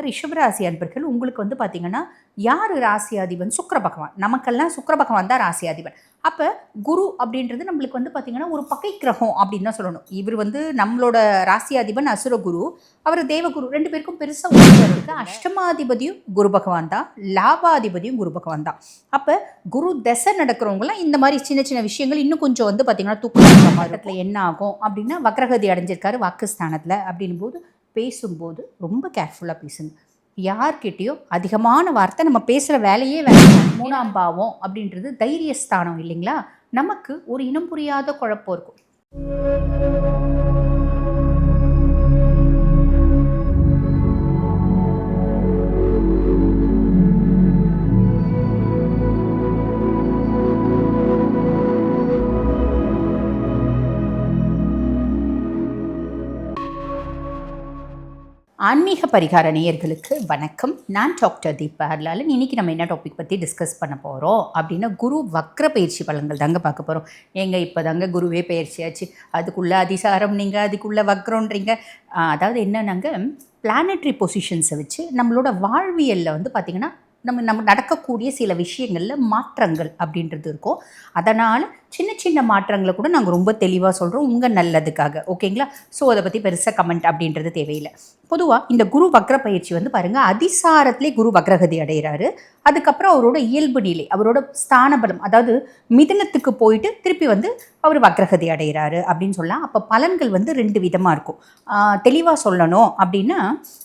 இப்போ ரிஷபராசி அன்பர்கள் உங்களுக்கு வந்து பார்த்தீங்கன்னா யார் ராசியாதிபன் சுக்கர பகவான். நமக்கெல்லாம் சுக்கிர பகவான் தான் ராசியாதிபன் அப்போ குரு அப்படின்றது நம்மளுக்கு வந்து பார்த்தீங்கன்னா ஒரு பகை கிரகம் அப்படின்னு தான் சொல்லணும். இவர் வந்து நம்மளோட ராசியாதிபன் அசுர குரு. அவர் தேவகுரு. ரெண்டு பேருக்கும் பெருசாக உறவு அஷ்டமாதிபதியும் குரு பகவான் தான். லாபாதிபதியும் குரு பகவான் தான். அப்போ குரு தசை நடக்கிறவங்களாம் இந்த மாதிரி சின்ன சின்ன விஷயங்கள் இன்னும் கொஞ்சம் வந்து பார்த்தீங்கன்னா தூக்கம் மாதிரி என்ன ஆகும் அப்படின்னா வக்ரகதி அடைஞ்சிருக்காரு வாக்குஸ்தானத்தில். அப்படின்னும் போது பேசும்போது ரொம்ப கேர்ஃபுல்லாக பேசுங்க. யார்கிட்டயோ அதிகமான வார்த்தை நம்ம பேசுகிற வேலையே வேலை மூணாம் பாவம் அப்படின்றது தைரியஸ்தானம் இல்லைங்களா? நமக்கு ஒரு இனம் புரியாத குழப்பம் இருக்கும். ஆன்மீக பரிகார நேயர்களுக்கு வணக்கம். நான் டாக்டர் தீபா ஹர்லாலன் இன்னைக்கு நம்ம என்ன டாபிக் பற்றி டிஸ்கஸ் பண்ண போகிறோம் அப்படின்னா குரு வக்ர பயிற்சி பலன்கள் தாங்க பார்க்க போகிறோம் ஏங்க இப்போ தாங்க குருவே பயிற்சியாச்சு அதுக்குள்ளே அதிசாரம் நீங்கள் அதுக்குள்ளே வக்ரோன்றீங்க அதாவது என்னன்னாங்க பிளானட்ரி பொசிஷன்ஸை வச்சு நம்மளோட வாழ்வியலில் வந்து பார்த்திங்கன்னா நம்ம நம்ம நடக்கக்கூடிய சில விஷயங்களில் மாற்றங்கள் அப்படின்றது இருக்கும். அதனால் சின்ன சின்ன மாற்றங்களை கூட நாங்கள் ரொம்ப தெளிவாக சொல்கிறோம் உங்கள் நல்லதுக்காக. ஓகேங்களா? ஸோ அதை பற்றி பெருசாக கமெண்ட் அப்படின்றது தேவையில்லை. பொதுவாக இந்த குரு வக்ர பயிற்சி வந்து பாருங்கள் அதிசாரத்திலே குரு வக்ரகதி அடைகிறாரு அதுக்கப்புறம் அவரோட இயல்பு நிலை அவரோட ஸ்தான பலம் அதாவது மிதனத்துக்கு போயிட்டு திருப்பி வந்து அவர் வக்ரகதி அடைகிறாரு அப்படின்னு சொல்லலாம். அப்போ பலன்கள் வந்து ரெண்டு விதமாக இருக்கும். தெளிவாக சொல்லணும் அப்படின்னா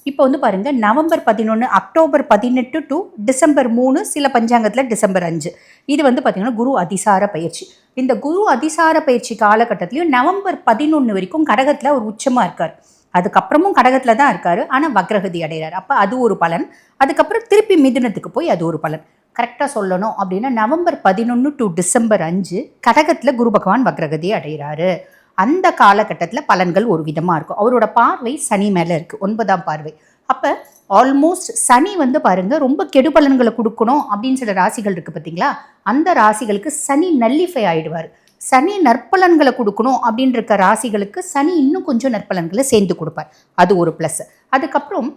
இப்போ வந்து பாருங்கள் நவம்பர் பதினொன்று அக்டோபர் பதினெட்டு டு டிசம்பர் மூணு சில பஞ்சாங்கத்தில் டிசம்பர் அஞ்சு. இது வந்து பார்த்திங்கன்னா குரு அதிசார பயிற்சி. இந்த குரு அதிசார பயிற்சி காலகட்டத்திலையும் நவம்பர் பதினொன்று வரைக்கும் கடகத்தில் அவர் உச்சமாக இருக்கார். அதுக்கப்புறமும் கடகத்தில் தான் இருக்கார். ஆனால் வக்ரகதி அடைகிறார் அப்போ அது ஒரு பலன். அதுக்கப்புறம் திருப்பி மிதுனத்துக்கு போய் அது ஒரு பலன். கரெக்டாக சொல்லணும் அப்படின்னா நவம்பர் பதினொன்று டு டிசம்பர் அஞ்சு கடகத்தில் குரு பகவான் வக்ரகதி அடைகிறாரு அந்த காலகட்டத்தில் பலன்கள் ஒரு விதமாக இருக்கும். அவரோட பார்வை சனி மேலே இருக்குது ஒன்பதாம் பார்வை. அப்போ ஆல்மோஸ்ட் சனி வந்து பாருங்க ரொம்ப கெடு பலன்களை கொடுக்கணும் அப்படின்னு சில ராசிகள் இருக்குது பார்த்தீங்களா அந்த ராசிகளுக்கு சனி நல்லிஃபை ஆயிடுவார். சனி நற்பலன்களை கொடுக்கணும் அப்படின்னு இருக்க ராசிகளுக்கு சனி இன்னும் கொஞ்சம் நற்பலன்களை சேர்ந்து கொடுப்பார். அது ஒரு ப்ளஸ் அதுக்கப்புறம்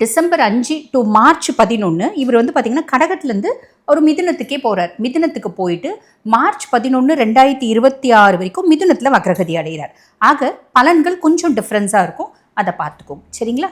டிசம்பர் அஞ்சு டு மார்ச் பதினொன்று இவர் வந்து பார்த்திங்கன்னா கடகத்துலேருந்து ஒரு மிதுனத்துக்கே போகிறார் மிதுனத்துக்கு போயிட்டு மார்ச் பதினொன்று ரெண்டாயிரத்தி இருபத்தி ஆறு வரைக்கும் மிதுனத்தில் வக்ரகதி அடைகிறார். ஆக பலன்கள் கொஞ்சம் டிஃப்ரென்ஸாக இருக்கும். அதை பார்த்துக்கோங்க. சரிங்களா?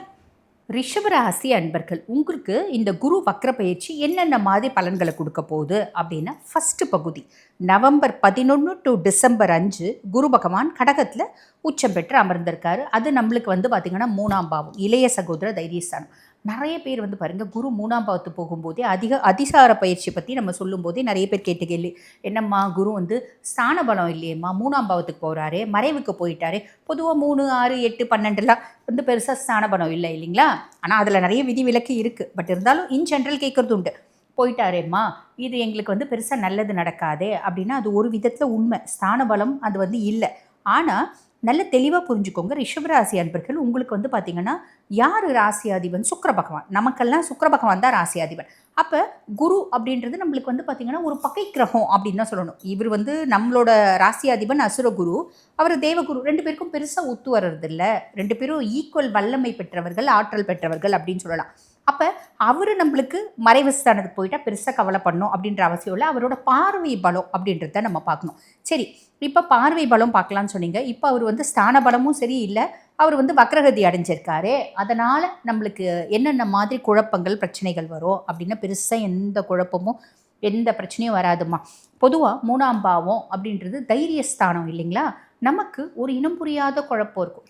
ரிஷபராசி அன்பர்கள் உங்களுக்கு இந்த குரு வக்ர பயிற்சி என்னென்ன மாதிரி பலன்களை கொடுக்க போகுது அப்படின்னா ஃபஸ்ட்டு பகுதி நவம்பர் பதினொன்று டு டிசம்பர் அஞ்சு குரு பகவான் கடகத்தில் உச்சம் பெற்று அமர்ந்திருக்காரு. அது நம்மளுக்கு வந்து பார்த்திங்கன்னா மூணாம் பாவம் இளைய சகோதர தைரியஸ்தானம் நிறைய பேர் வந்து பாருங்கள் குரு மூணாம் பாவத்து போகும்போதே அதிக அதிசார பயிற்சி பற்றி நம்ம சொல்லும்போதே நிறைய பேர் கேட்டு கேள்வி என்னம்மா குரு வந்து ஸ்தான பலம் இல்லையேம்மா மூணாம் பாவத்துக்கு போகிறாரே மறைவுக்கு போயிட்டாரு பொதுவாக மூணு ஆறு எட்டு பன்னெண்டுலாம் வந்து பெருசாக ஸ்தான பலம் இல்லை இல்லைங்களா? ஆனால் அதில் நிறைய விதி விலக்கு இருக்குது பட் இருந்தாலும் இன் ஜென்ரல் கேட்குறது உண்டு. போயிட்டாரேம்மா இது எங்களுக்கு வந்து பெருசாக நல்லது நடக்காதே அப்படின்னா அது ஒரு விதத்தில் உண்மை. ஸ்தான பலம் அது வந்து இல்லை. ஆனால் நல்ல தெளிவாக புரிஞ்சுக்கோங்க. ரிஷபராசி அன்பர்கள் உங்களுக்கு வந்து பார்த்தீங்கன்னா யார் ராசியாதிபன் சுக்கர பகவான். நமக்கெல்லாம் சுக்கர பகவான் தான் ராசியாதிபன் அப்போ குரு அப்படின்றது நம்மளுக்கு வந்து பார்த்திங்கன்னா ஒரு பகை கிரகம் அப்படின்னு தான் சொல்லணும். இவர் வந்து நம்மளோட ராசியாதிபன் அசுர குரு. அவர் தேவகுரு. ரெண்டு பேருக்கும் பெருசாக ஒத்து வர்றதில்ல. ரெண்டு பேரும் ஈக்குவல் வல்லமை பெற்றவர்கள் ஆற்றல் பெற்றவர்கள் அப்படின்னு சொல்லலாம். அப்போ அவர் நம்மளுக்கு மறைவு ஸ்தானத்துக்கு போயிட்டால் பெருசாக கவலைப்படணும் அப்படின்ற அவசியம் இல்லை. அவரோட பார்வை பலம் அப்படின்றத நம்ம பார்க்கணும். சரி இப்போ பார்வை பலம் பார்க்கலான்னு சொன்னீங்க. இப்போ அவர் வந்து ஸ்தான பலமும் சரி இல்லை. அவர் வந்து வக்ரகதி அடைஞ்சிருக்காரு. அதனால் நம்மளுக்கு என்னென்ன மாதிரி குழப்பங்கள் பிரச்சனைகள் வரும் அப்படின்னா பெருசாக எந்த குழப்பமும் எந்த பிரச்சனையும் வராதுமா பொதுவாக மூணாம் பாவம் அப்படின்றது தைரியஸ்தானம் இல்லைங்களா? நமக்கு ஒரு இனம் புரியாத குழப்பம் இருக்கும்.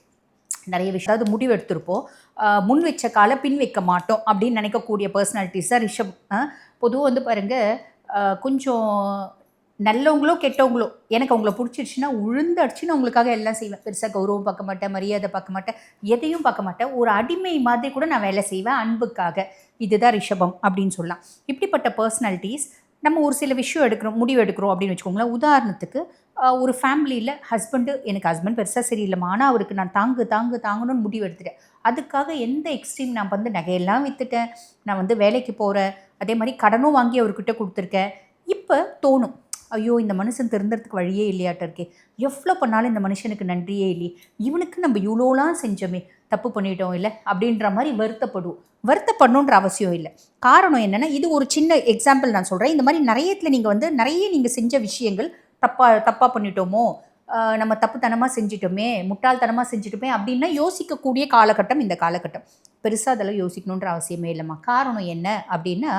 நிறைய விஷயம் அதாவது முடிவு எடுத்திருப்போம். முன் வச்ச காலை பின் வைக்க மாட்டோம் அப்படின்னு நினைக்கக்கூடிய பர்சனாலிட்டிஸாக ரிஷப். பொதுவாக வந்து பாருங்கள் கொஞ்சம் நல்லவங்களோ கெட்டவங்களோ எனக்கு அவங்கள பிடிச்சிருச்சுன்னா உழுந்து அடிச்சு நான் உங்களுக்காக எல்லாம் செய்வேன். பெருசாக கௌரவம் பார்க்க மாட்டேன் மரியாதை பார்க்க மாட்டேன் எதையும் பார்க்க மாட்டேன். ஒரு அடிமை மாதிரி கூட நான் வேலை செய்வேன் அன்புக்காக. இதுதான் ரிஷபம் அப்படின்னு சொல்லலாம். இப்படிப்பட்ட பர்சனாலிட்டிஸ் நம்ம ஒரு சில விஷயம் எடுக்கிறோம் முடிவு எடுக்கிறோம் அப்படின்னு வச்சுக்கோங்களேன். உதாரணத்துக்கு ஒரு ஃபேமிலியில் ஹஸ்பண்டு எனக்கு ஹஸ்பண்ட் பெருசாக சரியில்லைம்மா. ஆனால் அவருக்கு நான் தாங்கு தாங்கு தாங்கணும்னு முடிவு எடுத்துட்டேன். அதுக்காக எந்த எக்ஸ்ட்ரீம் நான் வந்து நகையெல்லாம் விற்றுட்டேன் நான் வந்து வேலைக்கு போகிறேன் அதே மாதிரி கடனும் வாங்கி அவர்கிட்ட கொடுத்துருக்கேன். இப்போ தோணும் ஐயோ இந்த மனுஷன் திருந்துறதுக்கு வழியே இல்லையாட்ட இருக்கே. எவ்வளோ பண்ணாலும் இந்த மனுஷனுக்கு நன்றியே இல்லையே. இவனுக்கு நம்ம இவ்வளோலாம் செஞ்சோமே தப்பு பண்ணிட்டோம் இல்லை? அப்படின்ற மாதிரி வருத்தப்படுவோம். வருத்தப்படணுன்ற அவசியம் இல்லை. காரணம் என்னென்னா இது ஒரு சின்ன எக்ஸாம்பிள் நான் சொல்கிறேன் இந்த மாதிரி நிறையத்தில் நீங்கள் வந்து நிறைய நீங்கள் செஞ்ச விஷயங்கள் தப்பாக தப்பாக பண்ணிட்டோமோ நம்ம தப்புத்தனமாக செஞ்சிட்டோமே முட்டாள்தனமாக செஞ்சிட்டோமே அப்படின்னா யோசிக்கக்கூடிய காலகட்டம் இந்த காலகட்டம். பெருசாக அதெல்லாம் யோசிக்கணுன்ற அவசியமே இல்லைம்மா. காரணம் என்ன அப்படின்னா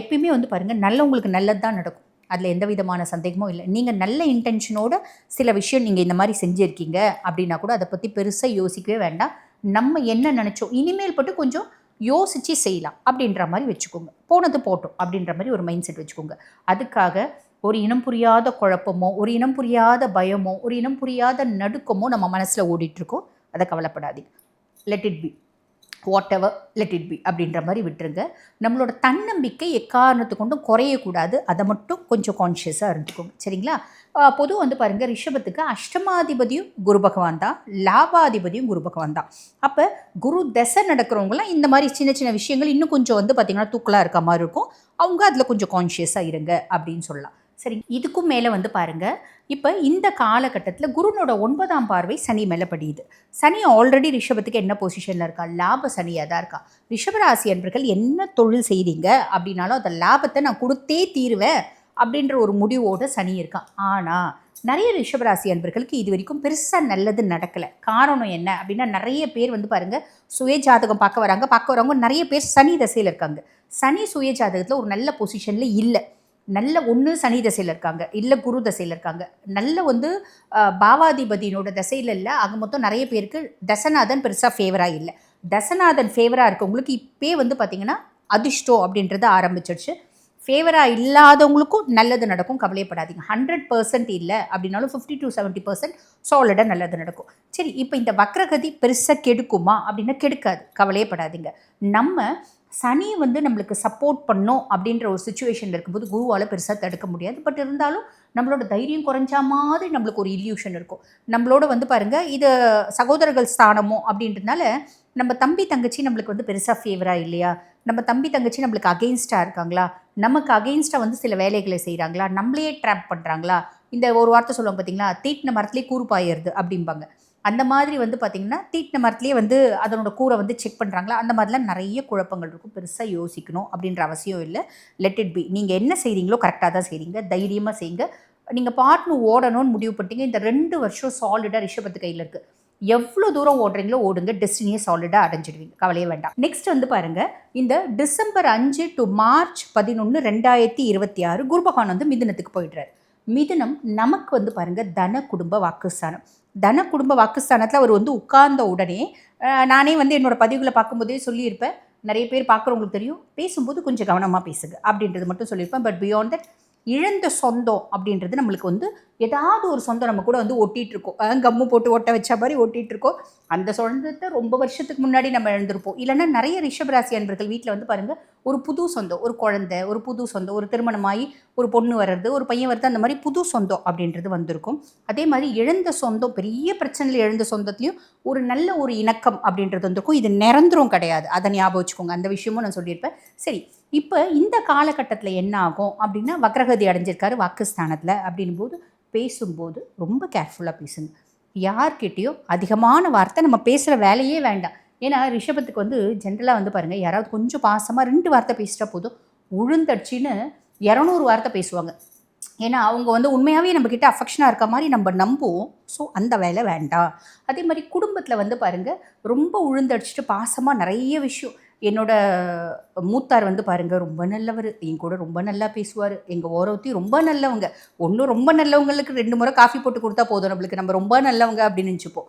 எப்பயுமே வந்து பாருங்கள் நல்லவங்களுக்கு நல்லது தான் நடக்கும். அதில் எந்த விதமான சந்தேகமும் இல்லை. நீங்கள் நல்ல இன்டென்ஷனோட சில விஷயம் நீங்கள் இந்த மாதிரி செஞ்சுருக்கீங்க அப்படின்னா கூட அதை பற்றி பெருசாக யோசிக்கவே வேண்டாம். நம்ம என்ன நினச்சோம் இனிமேல் பட்டு கொஞ்சம் யோசித்து செய்யலாம் அப்படின்ற மாதிரி வச்சுக்கோங்க. போனது போட்டோம் அப்படின்ற மாதிரி ஒரு மைண்ட் செட் வச்சுக்கோங்க. அதுக்காக ஒரு இனம் புரியாத குழப்பமோ ஒரு இனம் புரியாத பயமோ ஒரு இனம் புரியாத நடுக்கமோ நம்ம மனசில் ஓடிட்டுருக்கோம். அதை கவலைப்படாதீங்க. Let it be whatever let it be அப்படின்ற மாதிரி விட்டுருங்க. நம்மளோட தன்னம்பிக்கை எக்காரணத்து கொண்டும் குறையக்கூடாது. அதை மட்டும் கொஞ்சம் கான்ஷியஸாக இருந்துக்கோங்க. சரிங்களா? பொதுவாக வந்து பாருங்கள் ரிஷபத்துக்கு அஷ்டமாதிபதியும் குரு பகவான் தான் லாபாதிபதியும் குரு பகவான் தான். அப்போ குரு தசை நடக்கிறவங்களாம் இந்த மாதிரி சின்ன சின்ன விஷயங்கள் இன்னும் கொஞ்சம் வந்து பார்த்திங்கன்னா தூக்கலாக இருக்க மாதிரி இருக்கும். அவங்க அதில் கொஞ்சம் கான்ஷியஸாக இருங்க அப்படின்னு சொல்லலாம். சரி இதுக்கும் மேலே வந்து பாருங்கள் இப்போ இந்த காலகட்டத்தில் குருனோட ஒன்பதாம் பார்வை சனி மேலே படியுது. சனி ஆல்ரெடி ரிஷபத்துக்கு என்ன பொசிஷனில் இருக்கா? லாப சனியாக தான் இருக்கா. ரிஷபராசி அன்பர்கள் என்ன தொழில் செய்தீங்க? அப்படின்னாலும் அந்த லாபத்தை நான் கொடுத்தே தீருவேன். அப்படின்ற ஒரு முடிவோட சனி இருக்கான். ஆனால் நிறைய ரிஷபராசி அன்பர்களுக்கு இது வரைக்கும் பெருசாக நல்லது நடக்கலை. காரணம் என்ன அப்படின்னா நிறைய பேர் வந்து பாருங்கள் சுய ஜாதகம் பார்க்க வராங்க. பார்க்க வரவங்க நிறைய பேர் சனி தசையில் இருக்காங்க. சனி சுய ஜாதகத்தில் ஒரு நல்ல பொசிஷனில் இல்லை. நல்ல ஒன்று சனி தசையில் இருக்காங்க. இல்லை குரு தசையில் இருக்காங்க. நல்ல வந்து பாவாதிபதியினோட தசையில் இல்லை. ஆக மொத்தம் நிறைய பேருக்கு தசநாதன் பெருசாக ஃபேவராக இல்லை. தசநாதன் ஃபேவராக இருக்கவங்களுக்கு இப்போயே வந்து பார்த்திங்கன்னா அதிர்ஷ்டம் அப்படின்றது ஆரம்பிச்சிடுச்சு ஃபேவராக இல்லாதவங்களுக்கும் நல்லது நடக்கும். கவலையப்படாதீங்க. ஹண்ட்ரட் பர்சன்ட் இல்லை அப்படின்னாலும் ஃபிஃப்டி டு செவன்ட்டி பர்சன்ட் சாலிடாக நல்லது நடக்கும். சரி இப்போ இந்த வக்ரகதி பெருசாக கெடுக்குமா அப்படின்னா கெடுக்காது. கவலையப்படாதீங்க. நம்ம சனி வந்து நம்மளுக்கு சப்போர்ட் பண்ணோம் அப்படின்ற ஒரு சுச்சுவேஷனில் இருக்கும்போது குருவால் பெருசாக தடுக்க முடியாது. பட் இருந்தாலும் நம்மளோட தைரியம் குறைஞ்சா மாதிரி நம்மளுக்கு ஒரு இல்யூஷன் இருக்கும். நம்மளோட வந்து பாருங்கள் இது சகோதரர்கள் ஸ்தானமோ அப்படின்றதுனால நம்ம தம்பி தங்கச்சி நம்மளுக்கு வந்து பெருசாக ஃபேவராக இல்லையா? நம்ம தம்பி தங்கச்சி நம்மளுக்கு அகெயின்ஸ்டாக இருக்காங்களா? நமக்கு அகெயின்ஸ்டாக வந்து சில வேலைகளை செய்கிறாங்களா நம்மளையே ட்ராப் பண்ணுறாங்களா இந்த ஒரு வார்த்தை சொல்லுவாங்க பார்த்தீங்களா தீட்டின மரத்துலேயே கூறு அப்படிம்பாங்க. அந்த மாதிரி வந்து பார்த்திங்கன்னா தீட்டின மரத்துலேயே வந்து அதனோட கூரை வந்து செக் பண்ணுறாங்களா அந்த மாதிரிலாம் நிறைய குழப்பங்கள் இருக்கும். பெருசாக யோசிக்கணும் அப்படின்ற அவசியம் இல்லை. லெட் இட் பி நீங்கள் என்ன செய்கிறீங்களோ கரெக்டாக தான் செய்கிறீங்க தைரியமாக செய்யுங்க நீங்கள் பார்ட்னு ஓடணும்னு முடிவு பண்ணிட்டீங்க. இந்த ரெண்டு வருஷம் சாலிடாக ரிஷபத்து கையில் இருக்குது எவ்வளோ தூரம் ஓடுறீங்களோ ஓடுங்க டெஸ்டினியை சாலிடாக அடைஞ்சிடுவீங்க. கவலையே வேண்டாம். நெக்ஸ்ட் வந்து பாருங்கள் இந்த டிசம்பர் அஞ்சு டு மார்ச் பதினொன்று ரெண்டாயிரத்தி இருபத்தி ஆறு குருபகான் வந்து மிதுனத்துக்கு போயிடுறாரு. மிதுனம் நமக்கு வந்து பாருங்கள் தன குடும்ப வாக்குஸ்தானம். தன குடும்ப வாக்குஸ்தானத்தில் அவர் வந்து உட்கார்ந்த உடனே நானே வந்து என்னோட பதிவுகளை பார்க்கும்போதே சொல்லியிருப்பேன். நிறைய பேர் பார்க்குறவங்களுக்கு தெரியும். பேசும்போது கொஞ்சம் கவனமாக பேசுங்க அப்படின்றது மட்டும் சொல்லியிருப்பேன். பட் பியாண்ட் தட் இழந்த சொந்தம் அப்படின்றது நம்மளுக்கு வந்து ஏதாவது ஒரு சொந்தம் நம்ம கூட வந்து ஒட்டிகிட்டு இருக்கோம் கம்மு போட்டு ஒட்ட வச்ச மாதிரி ஒட்டிகிட்டு இருக்கோம் அந்த சொந்தத்தை ரொம்ப வருஷத்துக்கு முன்னாடி நம்ம எழுந்திருப்போம் இல்லைன்னா நிறைய ரிஷபராசி அன்பர்கள் வீட்டில் வந்து பாருங்கள் ஒரு புது சொந்தம் ஒரு குழந்தை ஒரு புது சொந்தம் ஒரு திருமணமாகி ஒரு பொண்ணு வர்றது ஒரு பையன் வர்றது அந்த மாதிரி புது சொந்தம் அப்படின்றது வந்திருக்கும். அதே மாதிரி இழந்த சொந்தம் பெரிய பிரச்சனையில் இழந்த சொந்தத்துலையும் ஒரு நல்ல ஒரு இணக்கம் அப்படின்றது வந்திருக்கும். இது நிரந்தரம் கிடையாது. அதை ஞாபகம் வச்சுக்கோங்க. அந்த விஷயமும் நான் சொல்லியிருப்பேன். சரி இப்போ இந்த காலகட்டத்தில் என்ன ஆகும் அப்படின்னா வக்ரகதி அடைஞ்சிருக்காரு வாக்குஸ்தானத்தில். அப்படின் போது பேசும்போது ரொம்ப கேர்ஃபுல்லாக பேசுங்க. யார்கிட்டேயோ அதிகமான வார்த்தை நம்ம பேசுகிற வேலையே வேண்டாம். ஏன்னா ரிஷபத்துக்கு வந்து ஜென்ரலாக வந்து பாருங்கள் யாராவது கொஞ்சம் பாசமாக ரெண்டு வார்த்தை பேசிட்டா போதும். உழுந்தடிச்சின்னு இரநூறு வார்த்தை பேசுவாங்க. ஏன்னா அவங்க வந்து உண்மையாகவே நம்மக்கிட்ட அஃபெக்ஷனாக இருக்க மாதிரி நம்ம நம்புவோம். ஸோ அந்த வேலை வேண்டாம். அதே மாதிரி குடும்பத்தில் வந்து பாருங்கள் ரொம்ப உழுந்தடிச்சிட்டு பாசமாக நிறைய விஷயம் என்னோட மூத்தார் வந்து பாருங்க ரொம்ப நல்லவர். என் கூட ரொம்ப நல்லா பேசுவார். எங்கள் ஓரத்தையும் ரொம்ப நல்லவங்க. ஒன்றும் ரொம்ப நல்லவங்களுக்கு ரெண்டு முறை காஃபி போட்டு கொடுத்தா போதும். நம்மளுக்கு நம்ம ரொம்ப நல்லவங்க அப்படின்னு நினச்சிப்போம்.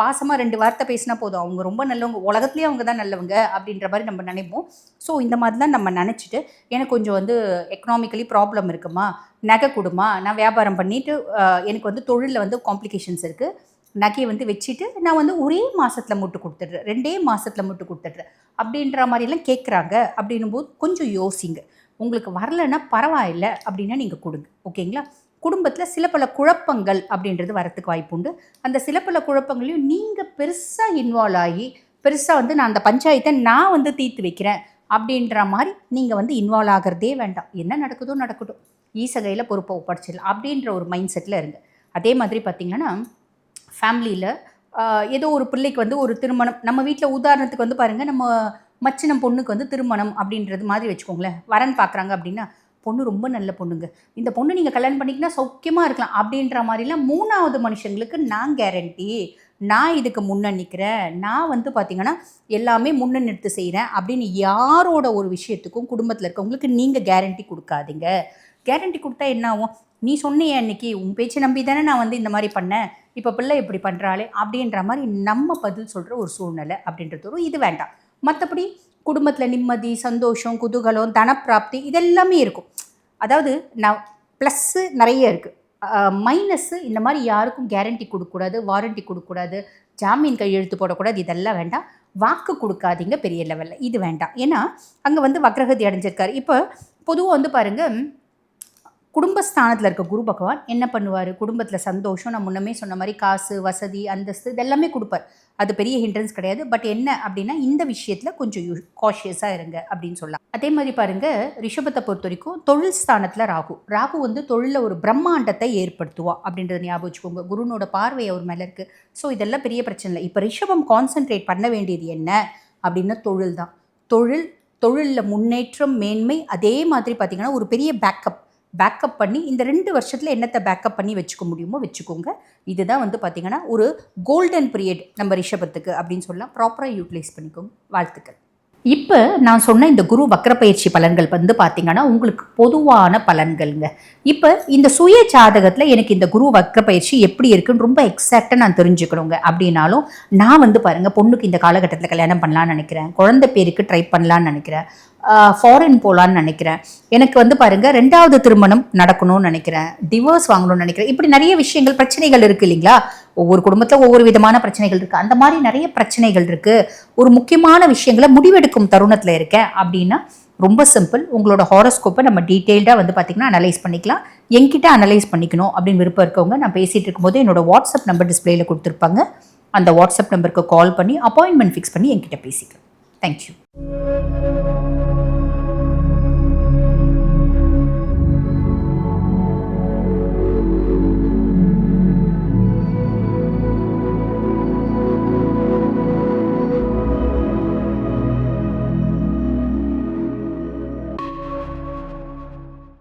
பாசமாக ரெண்டு வார்த்தை பேசினா போதும். அவங்க ரொம்ப நல்லவங்க. உலகத்துலேயே அவங்க தான் நல்லவங்க அப்படின்ற மாதிரி நம்ம நினைப்போம். ஸோ இந்த மாதிரி தான் நம்ம நினச்சிட்டு எனக்கு கொஞ்சம் வந்து எக்கனாமிக்கலி ப்ராப்ளம் இருக்குமா? நகை கொடுமா? நான் வியாபாரம் பண்ணிவிட்டு எனக்கு வந்து தொழிலில் வந்து காம்ப்ளிகேஷன்ஸ் இருக்குது நகையை வந்து வச்சுட்டு நான் வந்து ஒரே மாதத்தில் முட்டு கொடுத்துட்றேன். ரெண்டே மாதத்தில் முட்டு கொடுத்துட்றேன். அப்படின்ற மாதிரிலாம் கேட்குறாங்க அப்படின்னும் போது கொஞ்சம் யோசிங்க. உங்களுக்கு வரலைன்னா பரவாயில்ல அப்படின்னா நீங்கள் கொடுங்க. ஓகேங்களா? குடும்பத்தில் சில பல குழப்பங்கள் அப்படின்றது வரத்துக்கு வாய்ப்பு உண்டு. அந்த சில பல குழப்பங்களையும் நீங்கள் பெருசாக இன்வால்வ் ஆகி பெருசாக வந்து நான் அந்த பஞ்சாயத்தை நான் வந்து தீர்த்து வைக்கிறேன் அப்படின்ற மாதிரி நீங்கள் வந்து இன்வால்வ் ஆகிறதே வேண்டாம். என்ன நடக்குதோ நடக்கட்டும். ஈசகையில் பொறுப்பை ஒப்படைச்சிடலாம் அப்படின்ற ஒரு மைண்ட் செட்டில் இருங்க. அதே மாதிரி பார்த்திங்கன்னா ஃபேமிலியில் ஏதோ ஒரு பிள்ளைக்கு வந்து ஒரு திருமணம். நம்ம வீட்டில் உதாரணத்துக்கு வந்து பாருங்கள் நம்ம மச்சினம் பொண்ணுக்கு வந்து திருமணம் அப்படின்றது மாதிரி வச்சுக்கோங்களேன். வரன் பார்க்குறாங்க அப்படின்னா பொண்ணு ரொம்ப நல்ல பொண்ணுங்க. இந்த பொண்ணு நீங்கள் கல்யாணம் பண்ணிக்கினா சௌக்கியமாக இருக்கலாம். அப்படின்ற மாதிரிலாம் மூணாவது மனுஷங்களுக்கு நான் கேரண்டி நான் இதுக்கு முன்ன நிற்கிறேன் நான் வந்து பார்த்திங்கன்னா எல்லாமே முன்ன நிறுத்து செய்கிறேன் அப்படின்னு யாரோட ஒரு விஷயத்துக்கும் குடும்பத்தில் இருக்கவங்களுக்கு நீங்கள் கேரண்டி கொடுக்காதீங்க. கேரண்டி கொடுத்தா என்ன ஆகும்? நீ சொன்னியே அன்னைக்கு உன் பேச்சை நம்பி தானே நான் வந்து இந்த மாதிரி பண்ணேன். இப்போ பிள்ளை இப்படி பண்ணுறாளே அப்படின்ற மாதிரி நம்ம பதில் சொல்கிற ஒரு சூழ்நிலை அப்படின்றது ஒரு இது வேண்டாம். மற்றபடி குடும்பத்தில் நிம்மதி சந்தோஷம் குதூகலம் தனப்பிராப்தி இதெல்லாமே இருக்கும். அதாவது நான் ப்ளஸ்ஸு நிறைய இருக்குது மைனஸ்ஸு இந்த மாதிரி யாருக்கும் கேரண்டி கொடுக்கக்கூடாது வாரண்டி கொடுக்கக்கூடாது ஜாமீன் கையெழுத்து போடக்கூடாது இதெல்லாம் வேண்டாம். வாக்கு கொடுக்காதீங்க பெரிய லெவலில் இது வேண்டாம். ஏன்னா அங்கே வந்து வக்ரகதி அடைஞ்சிருக்காரு. இப்போ பொதுவாக வந்து பாருங்கள் குடும்பஸ்தானத்தில் இருக்க குரு பகவான் என்ன பண்ணுவார்? குடும்பத்தில் சந்தோஷம் நான் முன்னமே சொன்ன மாதிரி காசு வசதி அந்தஸ்து இதெல்லாமே கொடுப்பார். அது பெரிய ஹிண்ட்ரன்ஸ் கிடையாது. பட் என்ன அப்படின்னா இந்த விஷயத்தில் கொஞ்சம் யூ காஷியஸாக இருங்க அப்படின்னு சொல்லலாம். அதே மாதிரி பாருங்கள் ரிஷபத்தை பொறுத்த வரைக்கும் தொழில் ஸ்தானத்தில் ராகு. ராகு வந்து தொழிலில் ஒரு பிரம்மாண்டத்தை ஏற்படுத்துவா அப்படின்றத ஞாபகம் வச்சுக்கோங்க. குருனோட பார்வை அவர் மேலே இருக்குது ஸோ இதெல்லாம் பெரிய பிரச்சனை இல்லை. இப்போ ரிஷபம் கான்சென்ட்ரேட் பண்ண வேண்டியது என்ன அப்படின்னா தொழில் தான் தொழில் தொழிலில் முன்னேற்றம் மேன்மை அதே மாதிரி பார்த்திங்கன்னா ஒரு பெரிய பேக்கப் பேக்கப் பண்ணி இந்த ரெண்டு வருஷத்தில் என்னத்தை பேக்கப் பண்ணி வச்சுக்க முடியுமோ வச்சுக்கோங்க. இதுதான் வந்து பார்த்திங்கன்னா ஒரு கோல்டன் பீரியட் நம்ம ரிஷபத்துக்கு அப்படின்னு சொல்லலாம். ப்ராப்பராக யூட்டிலைஸ் பண்ணிக்கோங்க. வாழ்த்துக்கள். இப்போ நான் சொன்ன இந்த குரு வக்ரப்பயிற்சி பலன்கள் வந்து பார்த்திங்கன்னா உங்களுக்கு பொதுவான பலன்கள்ங்க. இப்போ இந்த சுய ஜாதகத்தில் எனக்கு இந்த குரு வக்ரப்பயிற்சி எப்படி இருக்குன்னு ரொம்ப எக்ஸாக்டாக நான் தெரிஞ்சுக்கணுங்க. அப்படின்னாலும் நான் வந்து பாருங்கள் பொண்ணுக்கு இந்த காலகட்டத்தில் கல்யாணம் பண்ணலான்னு நினைக்கிறேன். குழந்தை பேருக்கு ட்ரை பண்ணலான்னு நினைக்கிறேன். ஃபாரின் போகலான்னு நினைக்கிறேன். எனக்கு வந்து பாருங்கள் ரெண்டாவது திருமணம் நடக்கணும்னு நினைக்கிறேன். டிவோர்ஸ் வாங்கணும்னு நினைக்கிறேன். இப்படி நிறைய விஷயங்கள் பிரச்சனைகள் இருக்குது இல்லைங்களா? ஒவ்வொரு குடும்பத்தில் ஒவ்வொரு விதமான பிரச்சனைகள் இருக்குது அந்த மாதிரி நிறைய பிரச்சனைகள் இருக்குது ஒரு முக்கியமான விஷயங்களை முடிவெடுக்கும் தருணத்தில் இருக்கேன் அப்படின்னா ரொம்ப சிம்பிள் உங்களோட ஹாரோஸ்கோப்பை நம்ம டீட்டெயில்டாக வந்து பார்த்திங்கன்னா அனலைஸ் பண்ணிக்கலாம். என்கிட்ட அனலைஸ் பண்ணிக்கணும் அப்படின்னு விருப்பம் இருக்கவங்க நான் பேசிகிட்டு இருக்கும்போது என்னோட வாட்ஸ்அப் நம்பர் டிஸ்பிளேல கொடுத்துருப்பாங்க. அந்த வாட்ஸ்அப் நம்பருக்கு கால் பண்ணி அப்பாயின்மெண்ட் ஃபிக்ஸ் பண்ணி என்கிட்ட பேசிக்கலாம். தேங்க்யூ